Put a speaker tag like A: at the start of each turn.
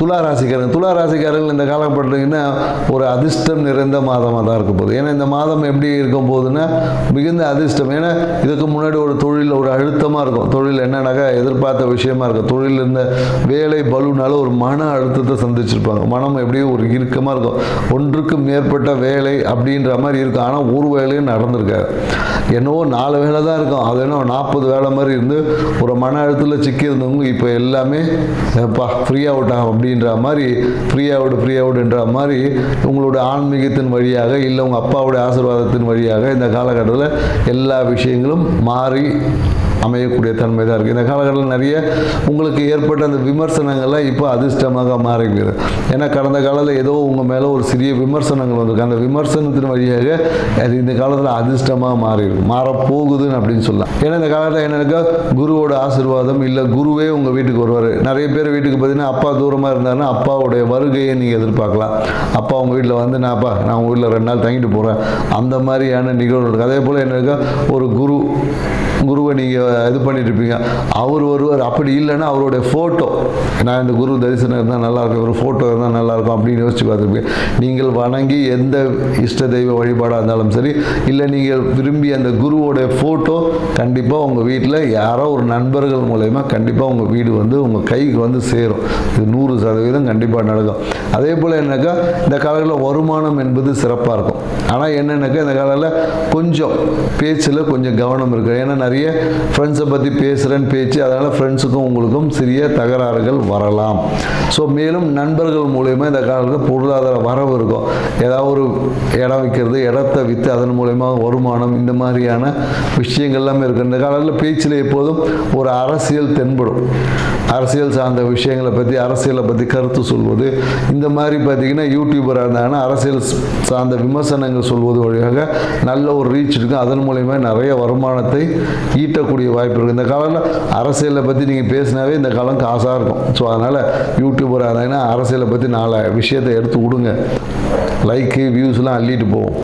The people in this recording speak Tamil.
A: துலா ராசிக்காரங்க துலா ராசிக்காரர்கள் இந்த காலம் பார்த்தீங்கன்னா ஒரு அதிர்ஷ்டம் நிறைந்த மாதமாக தான் இருக்க போகுது. ஏன்னா இந்த மாதம் எப்படி இருக்கும் போதுன்னா மிகுந்த அதிர்ஷ்டம். ஏன்னா இதுக்கு முன்னாடி ஒரு தொழில் ஒரு அழுத்தமாக இருக்கும். தொழில் என்னன்னாக்கா எதிர்பார்த்த விஷயமா இருக்கும். தொழில் இருந்த வேலை பலுனால ஒரு மன அழுத்தத்தை சந்திச்சிருப்பாங்க. மனம் எப்படியும் ஒரு இறுக்கமாக இருக்கும். ஒன்றுக்கு மேற்பட்ட வேலை அப்படின்ற மாதிரி இருக்கும். ஆனால் ஒரு வேலையும் நடந்திருக்காது. என்னவோ நாலு வேலை தான் இருக்கும். அது என்ன நாற்பது வேலை மாதிரி இருந்து ஒரு மன அழுத்தத்தில் சிக்கி இருந்தவங்க இப்போ எல்லாமே பா ஃப்ரீ அவுட் ஆகும். அப்படின்ற மாதிரி ஃப்ரீ அவுட் என்ற மாதிரி உங்களோட ஆன்மீகத்தின் வழியாக இல்லை உங்கள் அப்பாவுடைய ஆசீர்வாதத்தின் வழியாக இந்த காலகட்டத்தில் எல்லா விஷயங்களும் மாறி அமையக்கூடிய தன்மை தான் இருக்குது இந்த காலகட்டத்தில் நிறைய உங்களுக்கு ஏற்பட்ட அந்த விமர்சனங்கள்லாம் இப்போ அதிர்ஷ்டமாக மாறிக்கிறது ஏன்னா கடந்த காலத்தில் ஏதோ உங்கள் மேலே ஒரு சிறிய விமர்சனங்கள் வந்திருக்கு. அந்த விமர்சனத்தின் வழியாக அது இந்த காலத்தில் அதிர்ஷ்டமாக மாறிடும் மாறப்போகுதுன்னு அப்படின்னு சொல்லலாம். ஏன்னா இந்த காலத்தில் என்னக்கா குருவோட ஆசீர்வாதம் இல்லை குருவே உங்கள் வீட்டுக்கு வருவார். நிறைய பேர் வீட்டுக்கு பார்த்தீங்கன்னா அப்பா தூரமாக இருந்தாருன்னா அப்பாவுடைய வருகையை நீங்கள் எதிர்பார்க்கலாம். அப்பா உங்கள் வீட்டில் வந்து நான் அப்பா நான் உங்கள் வீட்டில் ரெண்டு நாள் தங்கிட்டு போகிறேன் அந்த மாதிரியான நிகழ்வு இருக்குது அதே போல் என்னக்கா ஒரு குரு குருவை நீங்கள் இது பண்ணிட்டு இருப்பீங்க அவர் வருவார் அப்படி இல்லைன்னா அவருடைய ஃபோட்டோ நான் இந்த குரு தரிசனம் இருந்தால் நல்லாயிருக்கும் ஒரு ஃபோட்டோ இருந்தால் நல்லாயிருக்கும் அப்படின்னு யோசிச்சு பார்த்துருப்பீங்க. நீங்கள் வணங்கி எந்த இஷ்ட தெய்வ வழிபாடாக இருந்தாலும் சரி இல்லை நீங்கள் விரும்பி அந்த குருவோடைய ஃபோட்டோ கண்டிப்பாக உங்கள் வீட்டில் யாரோ ஒரு நண்பர்கள் மூலயமா கண்டிப்பாக உங்கள் வீடு வந்து உங்கள் கைக்கு வந்து சேரும். இது நூறு சதவீதம் கண்டிப்பாக நடக்கும். அதே போல் என்னக்கா இந்த காலத்தில் வருமானம் என்பது சிறப்பாக இருக்கும். ஆனால் என்னென்னாக்கா இந்த காலத்தில் கொஞ்சம் பேச்சில் கொஞ்சம் கவனம் இருக்கு. ஏன்னா நிறைய ஃப்ரெண்ட்ஸை பற்றி பேசுகிறேன்னு பேச்சு அதனால் ஃப்ரெண்ட்ஸுக்கும் உங்களுக்கும் சிறிய தகராறுகள் வரலாம். ஸோ மேலும் நண்பர்கள் மூலயமா இந்த காலத்தில் பொருளாதார வரவு இருக்கும். ஏதாவது ஒரு இடம் விற்கிறது இடத்த விற்று அதன் மூலயமா வருமானம் இந்த மாதிரியான விஷயங்கள் எல்லாமே இருக்குது இந்த காலத்தில் பேச்சில் எப்போதும் ஒரு அரசியல் தென்படும். அரசியல் சார்ந்த விஷயங்களை பற்றி அரசியலை பற்றி கருத்து சொல்வது. இந்த மாதிரி பார்த்தீங்கன்னா யூடியூபராக இருந்தாங்கன்னா அரசியல் சார்ந்த விமர்சனங்கள் சொல்வது வழியாக நல்ல ஒரு ரீச் இருக்கும் அதன் மூலயமா நிறைய வருமானத்தை ஈட்டக்கூடிய வாய்ப்பு இருக்குது இந்த காலத்தில் அரசியலை பற்றி நீங்கள் பேசினாவே இந்த காலம் காசாக இருக்கும். ஸோ அதனால் யூடியூபராக இருந்தாங்கன்னா அரசியலை பற்றி நாலு விஷயத்தை எடுத்து விடுங்க லைக்கு வியூஸ்லாம் அள்ளிட்டு போவோம்.